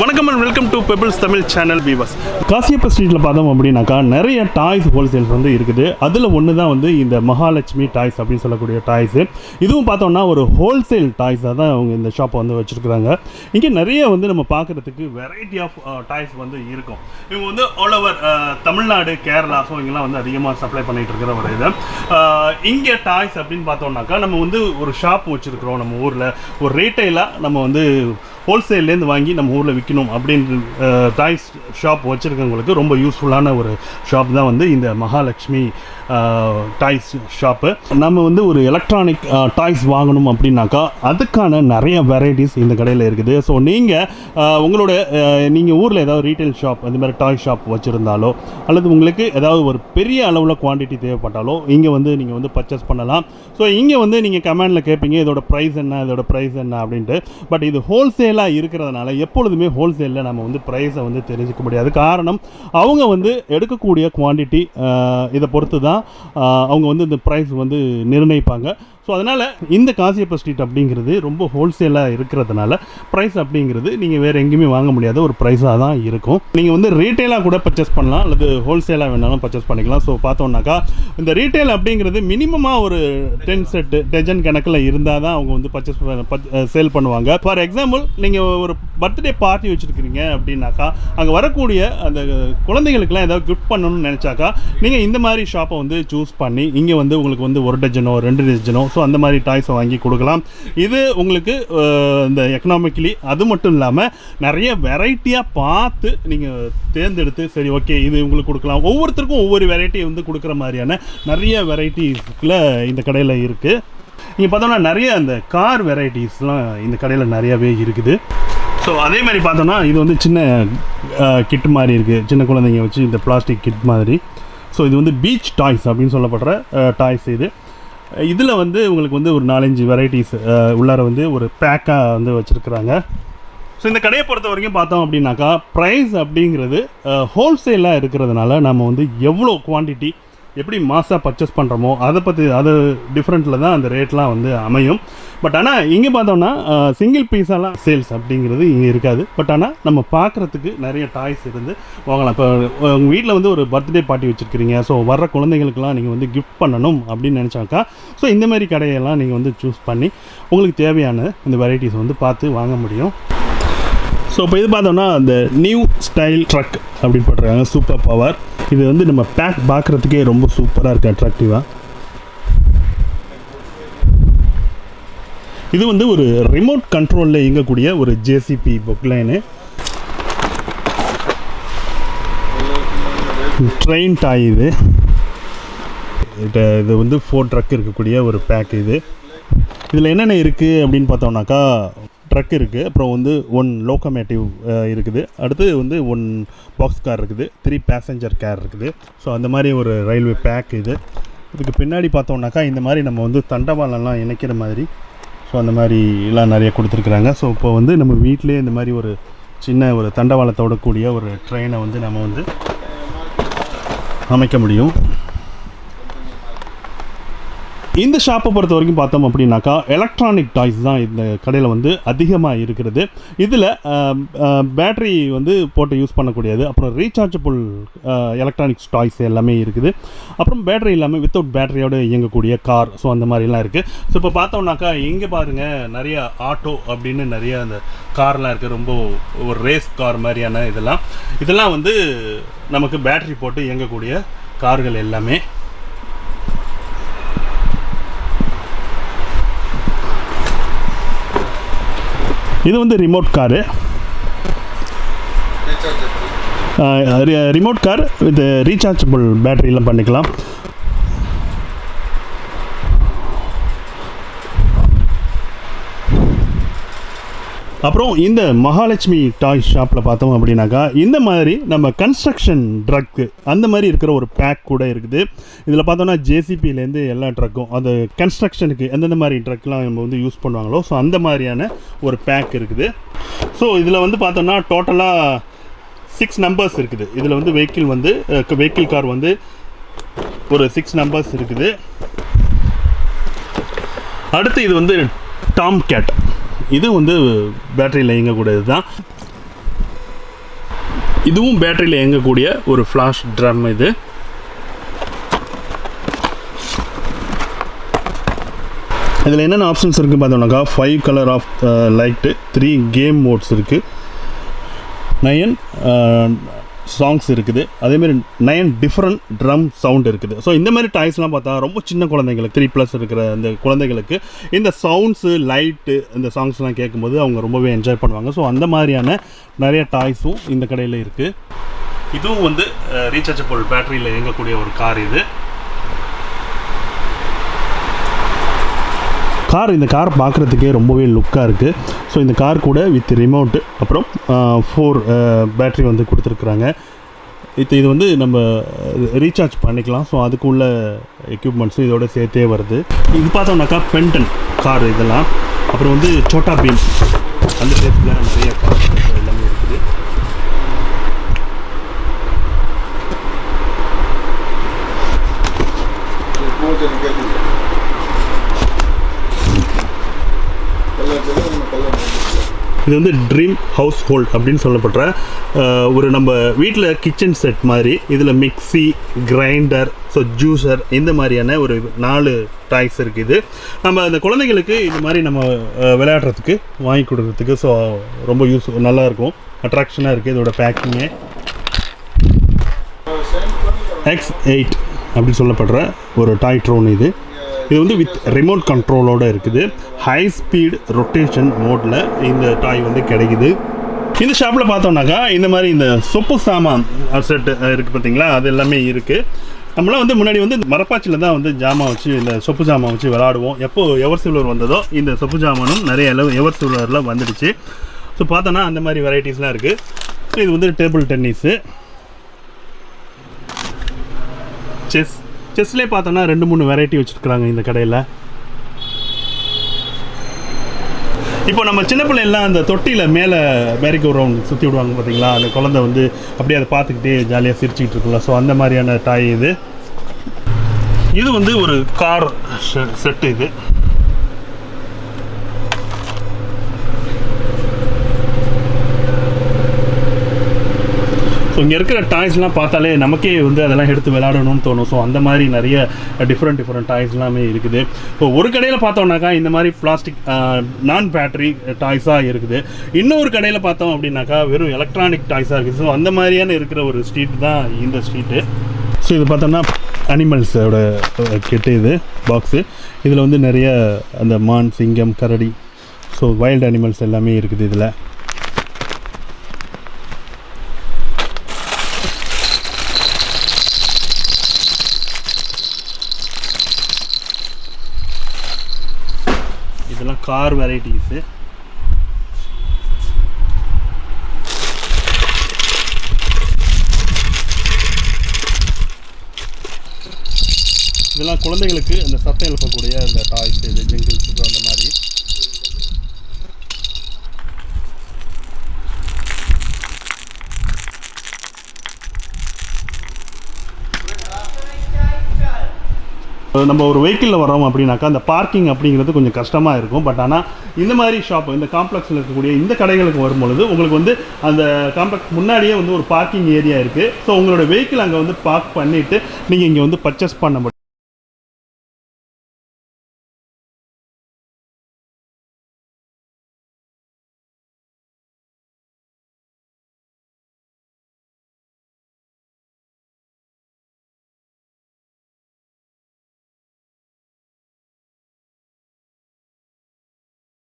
வணக்கம் and welcome to Pebbles Tamil channel viewers Kashyapa ஸ்ட்ரீட்டில் பார்த்தோம் அப்படின்னாக்கா நிறைய டாய்ஸ் ஹோல்சேல்ஸ் வந்து இருக்குது. அதில் ஒன்று தான் வந்து இந்த மகாலட்சுமி டாய்ஸ் அப்படின்னு சொல்லக்கூடிய டாய்ஸு. இதுவும் பார்த்தோம்னா ஒரு ஹோல்சேல் டாய்ஸாக தான் அவங்க இந்த ஷாப்பை வந்து வச்சுருக்குறாங்க. இங்கே நிறைய வந்து நம்ம பார்க்குறதுக்கு வெரைட்டி ஆஃப் டாய்ஸ் வந்து இருக்கும். இவங்க வந்து all over Tamil Nadu Kerala so இங்கெல்லாம் வந்து அதிகமாக சப்ளை பண்ணிகிட்டு இருக்கிற ஒரு இது. இங்கே டாய்ஸ் அப்படின்னு பார்த்தோம்னாக்கா நம்ம வந்து ஒரு ஷாப் வச்சுருக்கிறோம் நம்ம ஊரில். ஒரு ரீட்டைலாக நம்ம வந்து ஹோல்சேல்லேருந்து வாங்கி நம்ம ஊரில் விற்கணும் அப்படின்னு டாய்ஸ் ஷாப் வச்சுருக்கவங்களுக்கு ரொம்ப யூஸ்ஃபுல்லான ஒரு ஷாப் தான் வந்து இந்த மகாலட்சுமி டாய்ஸ் ஷாப்பு நம்ம வந்து ஒரு எலக்ட்ரானிக் டாய்ஸ் வாங்கணும் அப்படின்னாக்கா அதுக்கான நிறைய வெரைட்டிஸ் இந்த கடையில் இருக்குது. ஸோ நீங்கள் உங்களோட நீங்கள் ஊரில் ஏதாவது ரீட்டைல் ஷாப் அந்த மாதிரி டாய் ஷாப் வச்சுருந்தாலோ அல்லது உங்களுக்கு ஏதாவது ஒரு பெரிய அளவில் குவான்டிட்டி தேவைப்பட்டாலோ இங்கே வந்து நீங்கள் வந்து பர்ச்சேஸ் பண்ணலாம். ஸோ இங்கே வந்து நீங்கள் கமெண்டில் கேட்பீங்க இதோட ப்ரைஸ் என்ன இதோட ப்ரைஸ் என்ன அப்படின்ட்டு. பட் இது ஹோல்சேல் சேலாக இருக்கிறதுனால எப்பொழுதுமே ஹோல்சேலில் நம்ம வந்து ப்ரைஸை வந்து தெரிஞ்சுக்க முடியாது. காரணம் அவங்க வந்து எடுக்கக்கூடிய குவான்டிட்டி இதை பொறுத்து தான் அவங்க வந்து இந்த ப்ரைஸ் வந்து நிர்ணயிப்பாங்க. ஸோ அதனால் இந்த காசியப்ப ஸ்ட்ரீட் அப்படிங்கிறது ரொம்ப ஹோல்சேலாக இருக்கிறதுனால ப்ரைஸ் அப்படிங்கிறது நீங்கள் வேறு எங்கேயுமே வாங்க முடியாத ஒரு ப்ரைஸாக தான் இருக்கும். நீங்கள் வந்து ரீட்டெயிலாக கூட பர்ச்சேஸ் பண்ணலாம் அல்லது ஹோல்சேலாக வேணாலும் பர்ச்சேஸ் பண்ணிக்கலாம். ஸோ பார்த்தோம்னாக்கா இந்த ரீட்டெயில் அப்படிங்கிறது மினிமமாக ஒரு டென் செட்டு டஜன் கணக்கில் இருந்தால் தான் அவங்க வந்து பர்ச்சேஸ் சேல் பண்ணுவாங்க. ஃபார் எக்ஸாம்பிள் நீங்கள் ஒரு பர்த்டே பார்ட்டி வச்சுருக்கிறீங்க அப்படின்னாக்கா அங்கே வரக்கூடிய அந்த குழந்தைகளுக்குலாம் ஏதாவது கிஃப்ட் பண்ணணும்னு நினச்சாக்கா நீங்கள் இந்த மாதிரி ஷாப்பை வந்து சூஸ் பண்ணி இங்கே வந்து உங்களுக்கு வந்து ஒரு டஜனோ ரெண்டு டஜனோ ஸோ ஸோ அந்த மாதிரி டாய்ஸை வாங்கி கொடுக்கலாம். இது உங்களுக்கு இந்த எக்கனாமிக்கலி அது மட்டும் இல்லாமல் நிறைய வெரைட்டியாக பார்த்து நீங்கள் தேர்ந்தெடுத்து சரி ஓகே இது உங்களுக்கு கொடுக்கலாம். ஒவ்வொருத்தருக்கும் ஒவ்வொரு வெரைட்டி வந்து கொடுக்குற மாதிரியான நிறைய வெரைட்டிஸில் இந்த கடையில் இருக்குது நீங்கள் பார்த்தோம்னா நிறைய அந்த கார் வெரைட்டிஸ்லாம் இந்த கடையில் நிறையவே இருக்குது. ஸோ அதே மாதிரி பார்த்தோம்னா இது வந்து சின்ன கிட் மாதிரி இருக்குது சின்ன குழந்தைங்க வச்சு இந்த பிளாஸ்டிக் கிட் மாதிரி. ஸோ இது வந்து பீச் டாய்ஸ் அப்படின்னு சொல்லப்படுற டாய்ஸ் இது. இதில் வந்து உங்களுக்கு வந்து ஒரு நாலஞ்சு வெரைட்டிஸ் உள்ளார வந்து ஒரு பேக்காக வந்து வச்சுருக்குறாங்க. ஸோ இந்த கடையை பொறுத்த வரைக்கும் பார்த்தோம் அப்படின்னாக்கா ப்ரைஸ் அப்படிங்கிறது ஹோல்சேலாக இருக்கிறதுனால நம்ம வந்து எவ்வளோ குவான்டிட்டி எப்படி மாசாக பர்ச்சேஸ் பண்ணுறோமோ அதை பற்றி அது டிஃப்ரெண்ட்டில் தான் அந்த ரேட்லாம் வந்து அமையும். பட் ஆனால் இங்கே பார்த்தோம்னா சிங்கிள் பீஸாலாம் சேல்ஸ் அப்படிங்கிறது இங்கே இருக்காது. பட் ஆனால் நம்ம பார்க்குறதுக்கு நிறைய டாய்ஸ் இருந்து வாங்கலாம். இப்போ உங்கள் வீட்டில் வந்து ஒரு பர்த்டே பார்ட்டி வச்சுருக்கிறீங்க. ஸோ வர்ற குழந்தைங்களுக்குலாம் நீங்கள் வந்து கிஃப்ட் பண்ணணும் அப்படின்னு நினச்சாக்கா ஸோ இந்த மாதிரி கடையெல்லாம் நீங்கள் வந்து சூஸ் பண்ணி உங்களுக்கு தேவையான இந்த வெரைட்டிஸ் வந்து பார்த்து வாங்க முடியும். ஸோ இப்போ இது பார்த்தோம்னா அந்த நியூ ஸ்டைல் ட்ரக் அப்படின்னு போட்டிருக்காங்க சூப்பர் பவர் இது வந்து நம்ம பேக் பார்க்குறதுக்கே ரொம்ப சூப்பராக இருக்குது அட்ராக்டிவாக இது வந்து ஒரு ரிமோட் கண்ட்ரோலில் இயங்கக்கூடிய ஒரு ஜேசிபி பொக்லைனு ட்ரெயின் டாய் இது. இது இது வந்து ஃபோர் ட்ரக் இருக்கக்கூடிய ஒரு பேக் இது. இதில் என்னென்ன இருக்குது அப்படின்னு பார்த்தோம்னாக்கா ட்ரக் இருக்குது அப்புறம் வந்து ஒன் லோக்கமேட்டிவ் இருக்குது. அடுத்து வந்து ஒன் பாக்ஸ் கார் இருக்குது. த்ரீ பேசஞ்சர் கேர் இருக்குது. ஸோ அந்த மாதிரி ஒரு ரயில்வே பேக் இது. இதுக்கு பின்னாடி பார்த்தோம்னாக்கா இந்த மாதிரி நம்ம வந்து தண்டவாளம்லாம் இணைக்கிற மாதிரி ஸோ அந்த மாதிரி எல்லாம் நிறைய கொடுத்துருக்குறாங்க. ஸோ இப்போ வந்து நம்ம வீட்டிலே இந்த மாதிரி ஒரு சின்ன ஒரு தண்டவாளத்தோட கூடிய ஒரு ட்ரெயினை வந்து நம்ம வந்து அமைக்க முடியும். இந்த ஷாப்பை பொறுத்த வரைக்கும் பார்த்தோம் அப்படின்னாக்கா எலக்ட்ரானிக் டாய்ஸ் தான் இந்த கடையில் வந்து அதிகமாக இருக்கிறது. இதில் பேட்டரி வந்து போட்டு யூஸ் பண்ணக்கூடியது. அப்புறம் ரீசார்ஜபிள் எலக்ட்ரானிக்ஸ் டாய்ஸ் எல்லாமே இருக்குது. அப்புறம் பேட்டரி இல்லாமல் வித்தவுட் பேட்டரியோடு இயங்கக்கூடிய கார் ஸோ அந்த மாதிரிலாம் இருக்குது ஸோ இப்போ பார்த்தோம்னாக்கா இங்கே பாருங்கள் நிறைய ஆட்டோ அப்படின்னு நிறைய அந்த கார்லாம் இருக்குது ரொம்ப ஒரு ரேஸ் கார் மாதிரியான இதெல்லாம். இதெல்லாம் வந்து நமக்கு பேட்டரி போட்டு இயங்கக்கூடிய கார்கள் எல்லாமே. இது வந்து remote car remote car with rechargeable பேட்டரிலாம் பண்ணிக்கலாம். அப்புறம் இந்த மகாலட்சுமி டாய் ஷாப்பில் பார்த்தோம் அப்படின்னாக்கா இந்த மாதிரி நம்ம கன்ஸ்ட்ரக்ஷன் ட்ரக்கு அந்த மாதிரி இருக்கிற ஒரு பேக் கூட இருக்குது. இதில் பார்த்தோம்னா ஜேசிபிலேருந்து எல்லா ட்ரக்கும் அந்த கன்ஸ்ட்ரக்ஷனுக்கு எந்தெந்த மாதிரி ட்ரக்லாம் நம்ம வந்து யூஸ் பண்ணுவாங்களோ ஸோ அந்த மாதிரியான ஒரு பேக் இருக்குது. ஸோ இதில் வந்து பார்த்தோம்னா டோட்டலாக சிக்ஸ் நம்பர்ஸ் இருக்குது. இதில் வந்து வெஹிக்கிள் வந்து வெஹிக்கிள் கார் வந்து ஒரு சிக்ஸ் நம்பர்ஸ் இருக்குது. அடுத்து இது வந்து டாம் கேட் இது வந்து பேட்டரியில் இயங்கக்கூடியது தான். இதுவும் பேட்டரியில் இயங்கக்கூடிய ஒரு ஃப்ளாஷ் ட்ரம் இது. இதில் என்னென்ன ஆப்ஷன்ஸ் இருக்குது பார்த்தோம்னாக்கா five colour of light three game modes இருக்குது நயன் சாங்ஸ் இருக்குது. அதேமாரி நயன் டிஃப்ரெண்ட் ட்ரம் சவுண்ட் இருக்குது. ஸோ இந்த மாதிரி டாய்ஸ்லாம் பார்த்தா ரொம்ப சின்ன குழந்தைங்களுக்கு த்ரீ ப்ளஸ் இருக்கிற அந்த குழந்தைகளுக்கு இந்த சவுண்ட்ஸு லைட்டு இந்த சாங்ஸ்லாம் கேட்கும்போது அவங்க ரொம்பவே என்ஜாய் பண்ணுவாங்க. ஸோ அந்த மாதிரியான நிறைய டாய்ஸும் இந்த கடையில் இருக்குது இதுவும் வந்து ரீசார்ஜபிள் பேட்டரியில் இயங்கக்கூடிய ஒரு கார் இது. கார் இந்த கார் பார்க்குறதுக்கே ரொம்பவே லுக்காக இருக்குது ஸோ இந்த கார் கூட வித் ரிமோட்டு அப்புறம் ஃபோர் பேட்ரி வந்து கொடுத்துருக்குறாங்க. இது இது வந்து நம்ம ரீசார்ஜ் பண்ணிக்கலாம். ஸோ அதுக்குள்ள எக்யூப்மெண்ட்ஸும் இதோட சேர்த்தே வருது. இது பார்த்தோம்னாக்கா பென்டன் கார் இதெல்லாம். அப்புறம் வந்து சோட்டா பீம் அந்த டைப்பில் நிறைய கார் எல்லாமே இருக்குது பூஜை கேட்குது கலர் நம்ம கலர் இது வந்து ட்ரீம் ஹவுஸ் ஹோல்ட் அப்படின்னு சொல்லப்படுற ஒரு நம்ம வீட்டில் கிச்சன் செட் மாதிரி இதில் மிக்ஸி கிரைண்டர் ஸோ ஜூஸர் இந்த மாதிரியான ஒரு நாலு டாய்ஸ் இருக்குது நம்ம அந்த குழந்தைங்களுக்கு இது மாதிரி நம்ம விளையாடுறதுக்கு வாங்கி கொடுக்குறதுக்கு ஸோ ரொம்ப யூஸ் நல்லாயிருக்கும் அட்ராக்ஷனாக இருக்குது இதோட பேக்கிங்கு எக்ஸ் எயிட் அப்படின்னு சொல்லப்படுற ஒரு டாய் ட்ரோன் இது. இது வந்து வித் ரிமோட் கண்ட்ரோலோட இருக்குது. ஹை ஸ்பீட் ரொட்டேஷன் மோடில் இந்த டாய் வந்து கிடைக்குது. இந்த ஷாப்பில் பார்த்தோம்னாக்கா இந்த மாதிரி இந்த சொப்பு சாமான் அசட்டு இருக்குது பார்த்தீங்களா? அது எல்லாமே இருக்குது நம்மளாம் வந்து முன்னாடி வந்து மரப்பாச்சியில் தான் வந்து ஜாமான் வச்சு இந்த சொப்பு ஜாமான் வச்சு விளாடுவோம். எப்போ எவர் சில்வர் வந்ததோ இந்த சொப்பு ஜாமானும் நிறைய அளவு எவர் சில்வரில் வந்துடுச்சு. ஸோ பார்த்தோன்னா அந்த மாதிரி வெரைட்டிஸ்லாம் இருக்குது இது வந்து டேபிள் டென்னிஸு செஸ் செஸ்லேயே பார்த்தோன்னா ரெண்டு மூணு வெரைட்டி வச்சுருக்குறாங்க இந்த கடையில். இப்போ நம்ம சின்ன பிள்ளைலாம் அந்த தொட்டியில் மேலே மேரிகோ ரவுண்ட் சுற்றி விடுவாங்க பார்த்தீங்களா? அந்த குழந்தை வந்து அப்படியே அதை பார்த்துக்கிட்டே ஜாலியாக சிரிச்சுக்கிட்டு இருக்குல்ல ஸோ அந்த மாதிரியான டாய் இது. இது வந்து ஒரு கார் செட்டு இது. ஸோ இங்கே இருக்கிற டாய்ஸ்லாம் பார்த்தாலே நமக்கே வந்து அதெல்லாம் எடுத்து விளையாடணும்னு தோணும். ஸோ அந்த மாதிரி நிறைய டிஃப்ரெண்ட் டிஃப்ரெண்ட் டாய்ஸ் எல்லாமே இருக்குது. ஸோ ஒரு கடையில் பார்த்தோம்னாக்கா இந்த மாதிரி பிளாஸ்டிக் நான் பேட்டரி டாய்ஸாக இருக்குது. இன்னொரு கடையில் பார்த்தோம் அப்படின்னாக்கா வெறும் எலக்ட்ரானிக் டாய்ஸாக இருக்குது. ஸோ அந்த மாதிரியான இருக்கிற ஒரு ஸ்ட்ரீட் தான் இந்த ஸ்ட்ரீட்டு ஸோ இது பார்த்தோம்னா அனிமல்ஸோட கெட்டு இது பாக்ஸு இதில் வந்து நிறைய அந்த மான் சிங்கம் கரடி. ஸோ வைல்டு அனிமல்ஸ் எல்லாமே இருக்குது இதில். கார் வெரைட்டிஸு இதெல்லாம் குழந்தைகளுக்கு அந்த சத்தம் எழுப்பக்கூடிய அந்த டாய்ஸ் இது ஜிங்கிள்ஸ் அந்த மாதிரி. நம்ம ஒரு வெஹிக்கிளில் வரோம் அப்படின்னாக்கா அந்த பார்க்கிங் அப்படிங்கிறது கொஞ்சம் கஷ்டமாக இருக்கும். பட் ஆனால் இந்த மாதிரி ஷாப் இந்த காம்ப்ளெக்ஸில் இருக்கக்கூடிய இந்த கடைகளுக்கு வரும்பொழுது உங்களுக்கு வந்து அந்த காம்ப்ளெக்ஸ் முன்னாடியே வந்து ஒரு பார்க்கிங் ஏரியா இருக்குது ஸோ உங்களோட வெஹிக்கிள் அங்கே வந்து பார்க் பண்ணிவிட்டு நீங்கள் இங்கே வந்து பர்ச்சேஸ் பண்ண முடியும்.